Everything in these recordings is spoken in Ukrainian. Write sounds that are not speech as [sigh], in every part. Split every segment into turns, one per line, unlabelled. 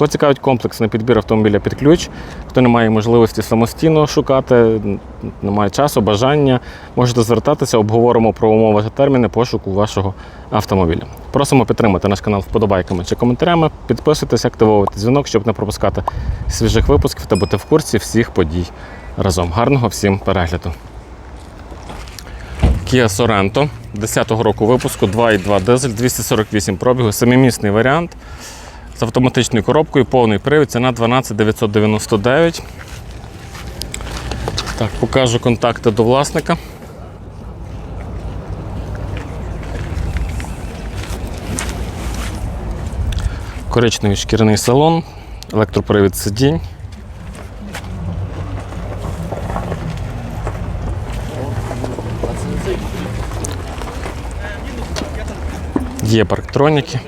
Кого цікавить комплексний підбір автомобіля під ключ, хто не має можливості самостійно шукати, не має часу, бажання, можете звертатися, обговоримо про умови та терміни пошуку вашого автомобіля. Просимо підтримати наш канал вподобайками чи коментарями, підписуйтесь, активовуйте дзвінок, щоб не пропускати свіжих випусків та бути в курсі всіх подій разом. Гарного всім перегляду! Kia Sorento 10-го року випуску 2,2 дизель, 248 пробігу, семимісний варіант з автоматичною коробкою, повний привід, ціна 12 999. Так, покажу контакти до власника. Коричневий шкіряний салон, електропривід сидінь. Є парктроніки.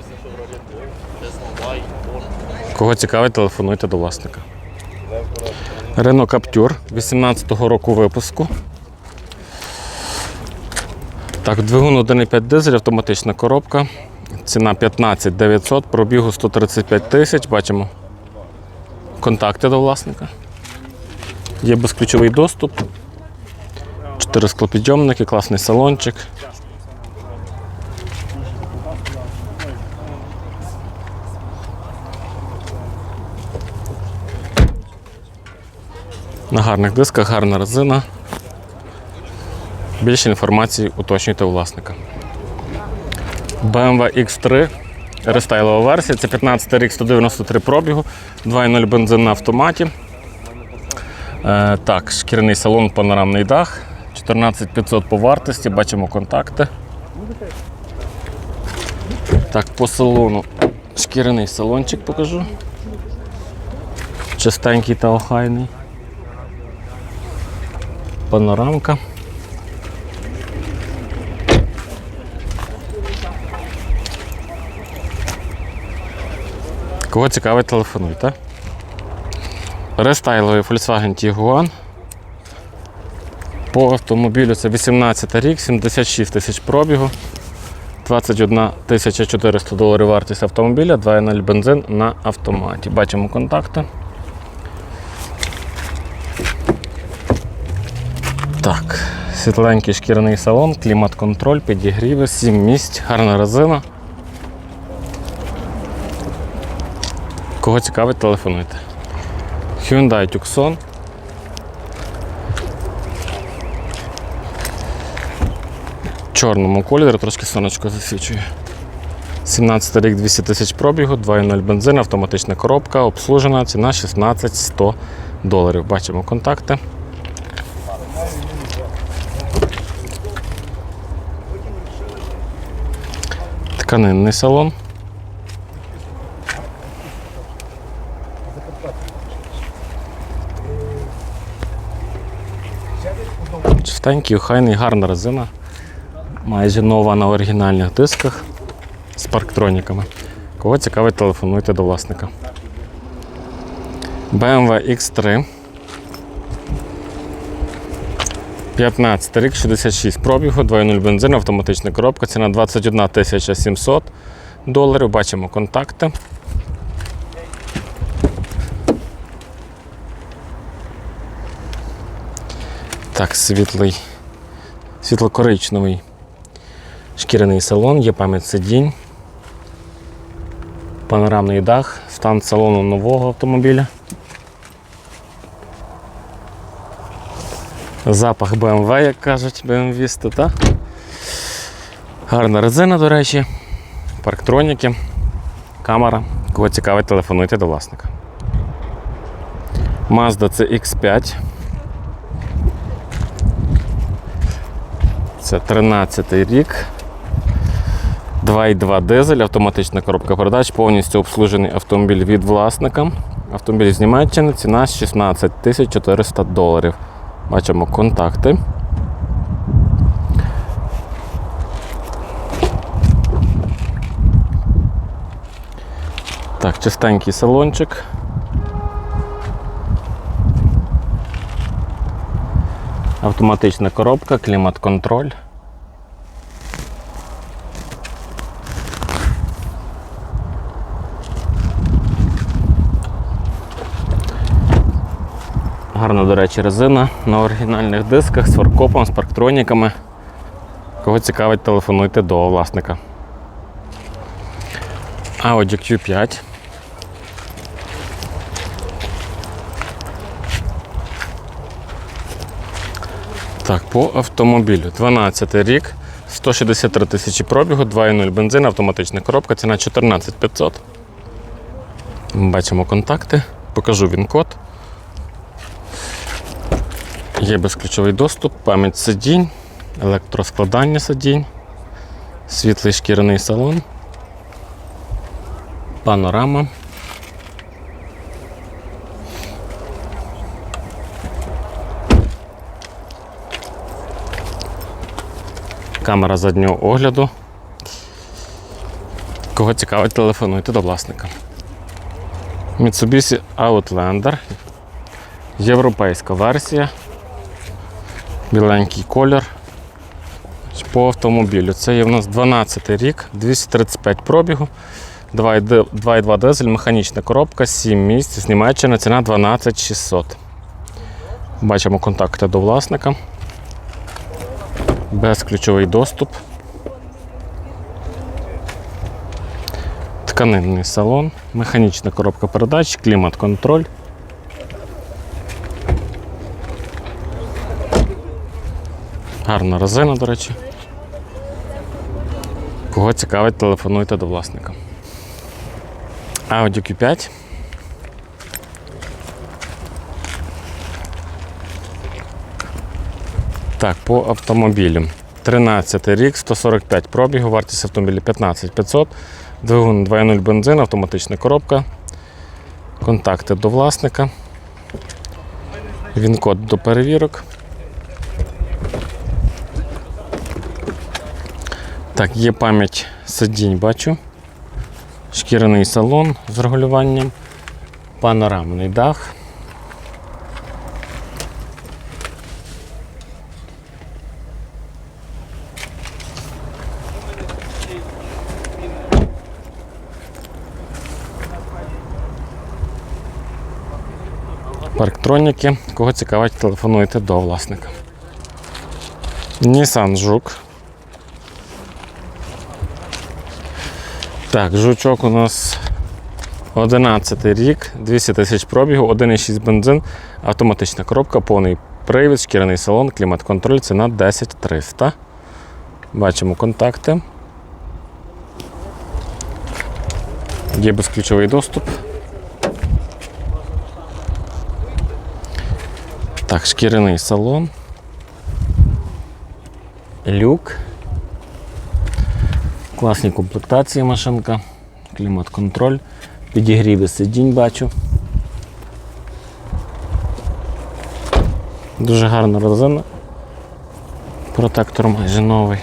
Кого цікавить, телефонуйте до власника. Рено Каптюр 18-го року випуску. Так, двигун 1,5 дизель, автоматична коробка. Ціна 15 900, пробігу 135 тисяч. Бачимо контакти до власника. Є безключовий доступ. Чотири склопідйомники, класний салончик. На гарних дисках, гарна резина. Більше інформації уточнюйте у власника. BMW X3 рестайлова версія. Це 15 рік 193 пробігу, 2.0 бензин на автоматі. Е, так, шкіряний салон, панорамний дах. 14500 по вартості, бачимо контакти. Так, по салону шкіряний салончик покажу. Чистенький та охайний. Панорамка. Кого цікавить, телефонуйте. Рестайловий Volkswagen Tiguan. По автомобілю це 18 рік, 76 тисяч пробігу, 21 тисяча 400 доларів вартість автомобіля, 2.0 бензин на автоматі. Бачимо контакти. Так, світленький шкіряний салон, клімат-контроль, підігріви, 7 місць, гарна резина. Кого цікавить, телефонуйте. Hyundai Tucson. Чорному кольорі, трошки сонечко засвічує. 17 рік 200 тисяч пробігу, 2.0 бензин, автоматична коробка, обслужена, ціна 16 100 доларів. Бачимо контакти. Тканинний салон. Чистенький, охайний, гарна резина. Майже нова на оригінальних дисках з парктроніками. Кого цікавить, телефонуйте до власника. BMW X3. 15 рік, 66 пробігу, 2.0 бензин, автоматична коробка, ціна 21 700 доларів. Бачимо контакти. Так, світлий, світло-коричневий шкіряний салон, є пам'ять сидінь, панорамний дах, стан салону нового автомобіля. Запах BMW, як кажуть, BMW та Гарна резина, до речі, парктроніки, камера. Кого цікавить, телефонуйте до власника. Mazda CX5. Це 13 рік. 2,2 дизель, автоматична коробка передач, повністю обслужений автомобіль від власника. Автомобіль з Німеччини, ціна 16 400 доларів. Бачимо контакти. Так, чистенький салончик. Автоматична коробка, клімат-контроль. Гарна, до речі, резина на оригінальних дисках з фаркопом, з парктроніками. Кого цікавить, телефонуйте до власника. Audi Q5. Так, по автомобілю. 12 рік, 163 тисячі пробігу, 2.0 бензин, автоматична коробка, ціна 14 500. Бачимо контакти, покажу він код. Є безключовий доступ, пам'ять сидінь, електроскладання сидінь, світлий шкіряний салон, панорама. Камера заднього огляду. Кого цікавить, телефонуйте до власника. Mitsubishi Outlander. Європейська версія. Біленький колір. По автомобілю. Це є в нас 12 рік, 235 пробігу, 2,2 дизель, механічна коробка, 7 місць, з Німеччини, ціна 12 600. Бачимо контакти до власника. Безключовий доступ. Тканинний салон, механічна коробка передач, клімат-контроль. Гарна резина, до речі. Кого цікавить, телефонуйте до власника. Audi Q5. Так, по автомобілю. 13 рік, 145 пробігу, вартість автомобіля 15 500, двигун 2.0 бензин, автоматична коробка, контакти до власника, він код до перевірок. Так, є пам'ять сидінь, бачу. Шкіряний салон з регулюванням, панорамний дах. Парктроніки. Кого цікавить, телефонуйте до власника. Nissan Жук. Так, жучок у нас 11 рік, 200 тисяч пробігу, 1,6 бензин, автоматична коробка, повний привід, шкіряний салон, клімат-контроль, ціна 10 300. Бачимо контакти. Є безключовий доступ. Так, шкіряний салон. Люк. Класні комплектації машинка, клімат-контроль, підігріви сидінь бачу. Дуже гарна резина. Протектор майже новий.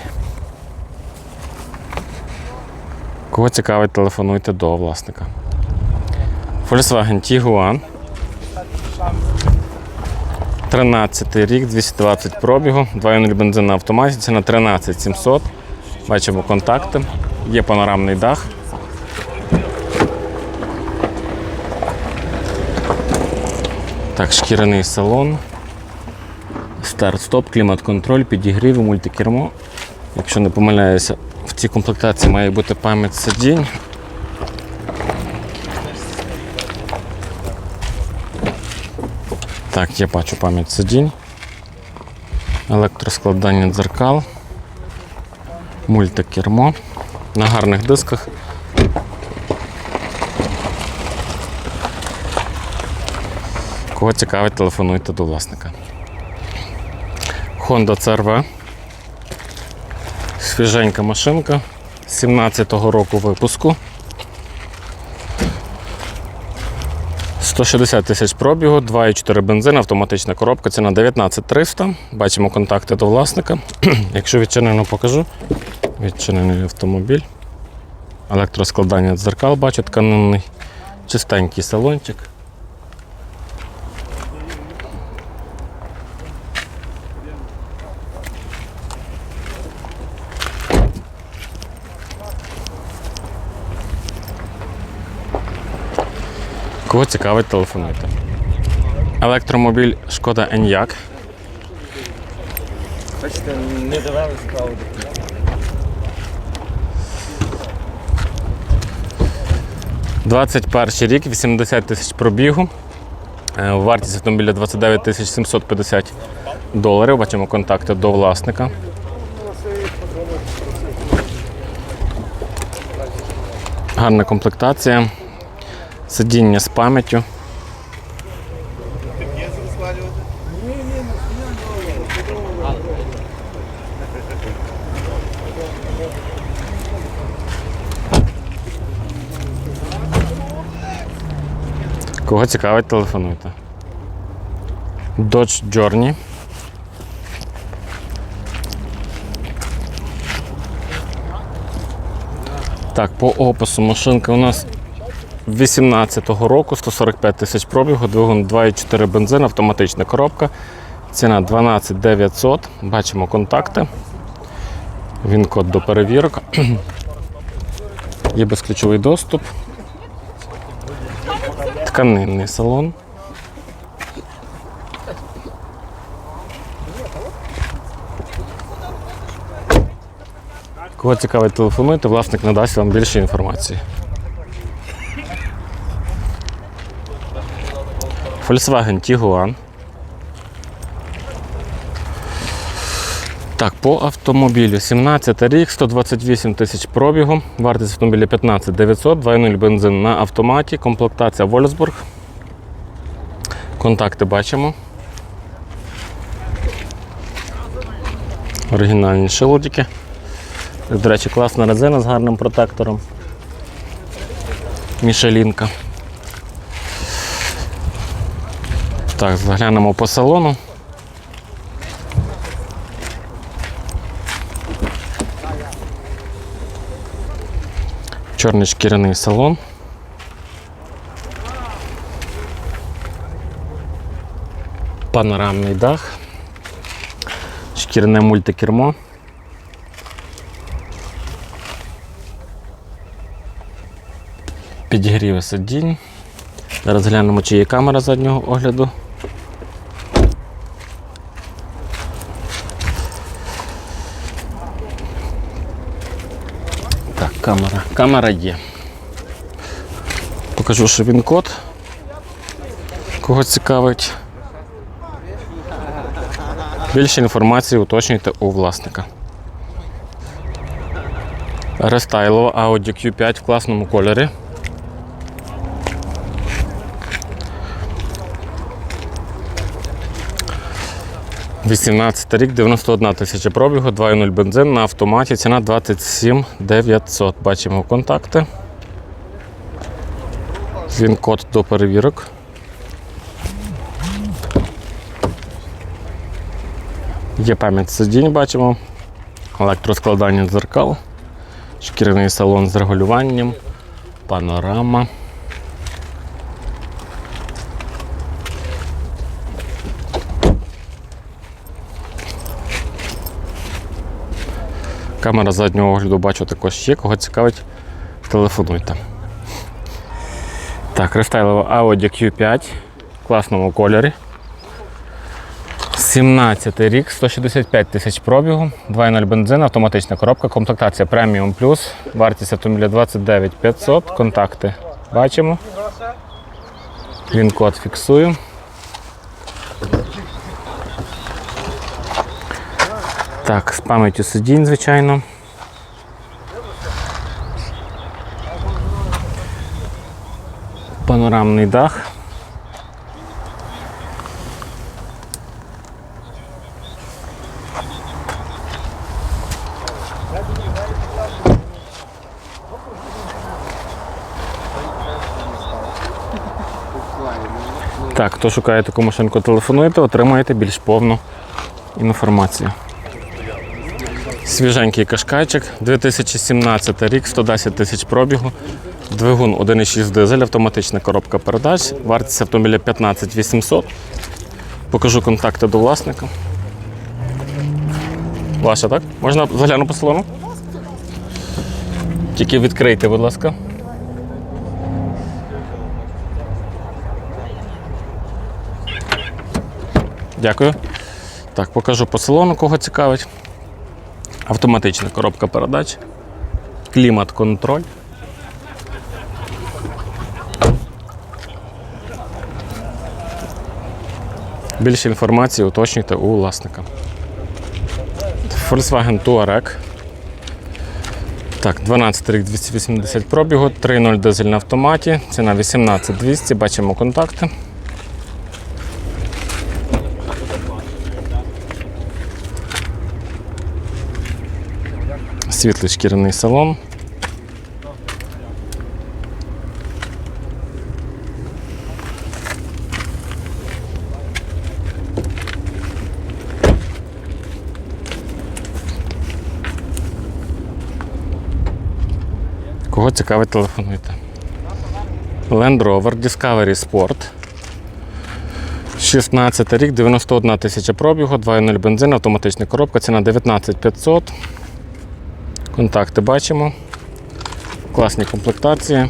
Кого цікавить, телефонуйте до власника. Volkswagen Tiguan. 13 рік, 220 пробігу, 2.0 бензин на автоматі, ціна 13 700. Бачимо контакти, є панорамний дах. Так, шкіряний салон. Старт-стоп, клімат-контроль, підігрів, мультикермо. Якщо не помиляюся, в цій комплектації має бути пам'ять сидінь. Так, я бачу пам'ять сидінь. Електроскладання дзеркал. Мультикермо. На гарних дисках. Кого цікавить, телефонуйте до власника. Honda CRV. Свіженька машинка. 17-го року випуску. 160 тисяч пробігу, 2,4 бензин, автоматична коробка, ціна 19 300. Бачимо контакти до власника. [clears throat] Якщо відчинено, покажу. Відчинений автомобіль. Електроскладання дзеркал, бачу, тканинний. Чистенький салончик. Кого цікавить, телефонуйте. Електромобіль Шкода Еніак.
Бачите, не довели справу до кінця.
– 21 рік, 80 тисяч пробігу. Е, Вартість автомобіля 29 тисяч 750 доларів. Бачимо контакти до власника. Гарна комплектація. Сидіння з пам'яттю. Кого цікавить, телефонуйте. Dodge Journey. Так, по опису машинка у нас 18-го року, 145 тисяч пробігу, двигун 2,4 бензин, автоматична коробка. Ціна 12 900. Бачимо контакти. Він код до перевірок. [clears throat] Є безключовий доступ. Тканинний салон. Кого цікавить, телефонуйте, власник надасть вам більше інформації. Volkswagen Tiguan. Так, по автомобілю 17 рік, 128 тисяч пробігу, вартість автомобіля 15 900, 2.0 бензин на автоматі, комплектація Wolfsburg. Контакти бачимо. Оригінальні шилудики. До речі, класна резина з гарним протектором. Мішелінка. Так, заглянемо по салону. Чорний шкіряний салон. Панорамний дах. Шкіряне мультикермо. Підігріви сидінь. Зараз глянемо, чи є камера заднього огляду. Камера. Камера є. Покажу, що він код. Кого цікавить. Більше інформації уточнюйте у власника. Рестайлова Audi Q5 в класному кольорі. Вісімнадцятий рік, 91 тисяча пробігу, 2.0 бензин на автоматі, ціна 27 900. Бачимо контакти. Він код до перевірок. Є пам'ять сидінь, бачимо. Електроскладання дзеркал, шкіряний салон з регулюванням, панорама. Камера заднього огляду бачу також є. Кого цікавить, телефонуйте. Так, рестайлова Audi Q5 в класному кольорі. 17 рік, 165 тисяч пробігу, 2.0 бензин, автоматична коробка, комплектація Premium Plus, вартість автомобіля 29 500, контакти бачимо. Він код фіксую. Так, з пам'яттю сидінь, звичайно. Панорамний дах. Так, хто шукає таку машинку, телефонуйте, отримаєте більш повну інформацію. Свіженький кашкайчик, 2017 рік, 110 тисяч пробігу, двигун 1,6 дизель, автоматична коробка передач, вартість автомобіля 15 800. Покажу контакти до власника. Ваша, так? Можна загляну по салону? Тільки відкрийте, будь ласка. Дякую. Так, покажу по салону, кого цікавить. Автоматична коробка передач, клімат-контроль. Більше інформації уточнюйте у власника. Volkswagen Touareg. Так, 12 рік 280 пробігу, 3.0 дизель на автоматі, ціна 18200, бачимо контакти. Світлий шкіряний салон. Кого цікавить, телефонуйте. Land Rover Discovery Sport. 16 рік, 91 тисяча пробігу, 2.0 бензин, автоматична коробка, ціна 19500. Контакти бачимо. Класні комплектації.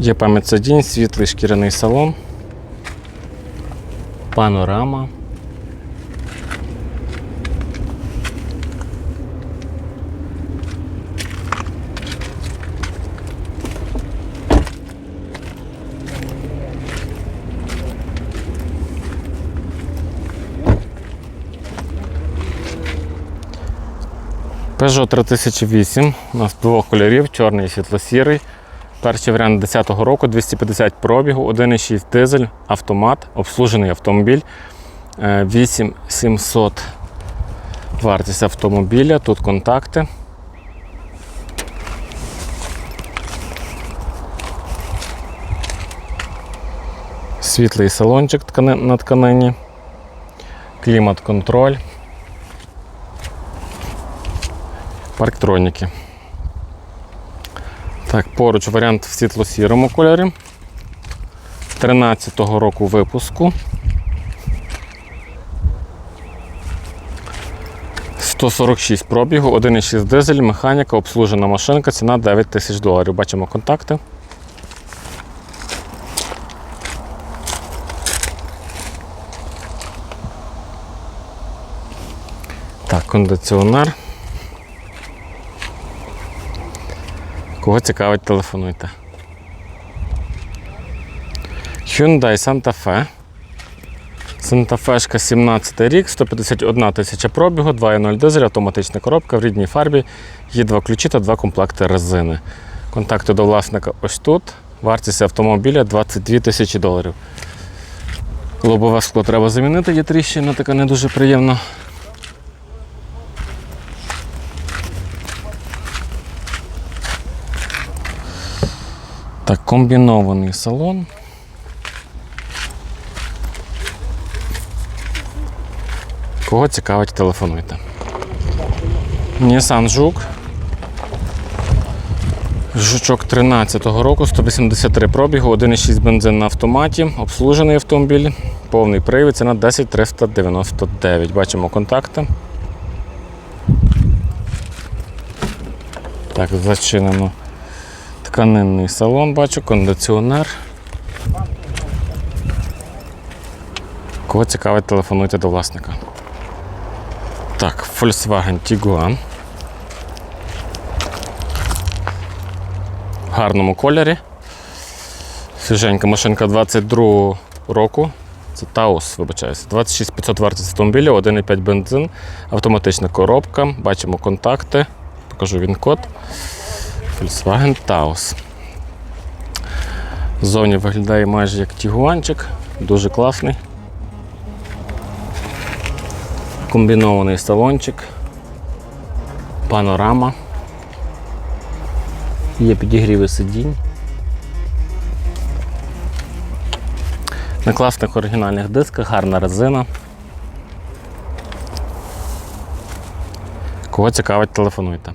Є пам'ять сидінь, світлий шкіряний салон. Панорама. Peugeot 3008 у нас двох кольорів, чорний і світло-сірий. Перший варіант 10-го року, 250 пробігу, 1,6 дизель, автомат, обслужений автомобіль. Е, 8700 вартість автомобіля, тут контакти. Світлий салончик на тканині, клімат-контроль. Парктроніки. Так, поруч варіант в світло-сірому кольорі. 13-го року випуску. 146 пробігу, 1,6 дизель, механіка, обслужена машинка, ціна 9 тисяч доларів. Бачимо контакти. Так, кондиціонер. Кого цікавить, телефонуйте. Hyundai Santa Fe. Santa Fe 17 рік, 151 тисяча пробігу, 2.0 дизель, автоматична коробка в рідній фарбі, є два ключі та два комплекти резини. Контакти до власника ось тут. Вартість автомобіля 22 тисячі доларів. Лобове скло треба замінити, є тріщина, така не дуже приємна. Так, комбінований салон. Кого цікавить, телефонуйте. Nissan Жук. Жучок 13-го року, 183 пробігу, 1,6 бензин на автоматі, обслужений автомобіль, повний привід, ціна 10 399. Бачимо контакти. Так, зачинено. Тканинний салон, бачу, кондиціонер. Кого цікавить, телефонуйте до власника. Так, Volkswagen Tiguan. В гарному кольорі. Свіженька машинка 22 року. Це Taos, вибачаюся. 26500 вартість автомобіля, 1,5 бензин, автоматична коробка. Бачимо контакти. Покажу він код. Volkswagen Taos. Ззовні виглядає майже як тігуанчик, дуже класний. Комбінований салончик, панорама. Є підігріви сидінь. На класних оригінальних дисках, гарна резина. Кого цікавить, телефонуйте.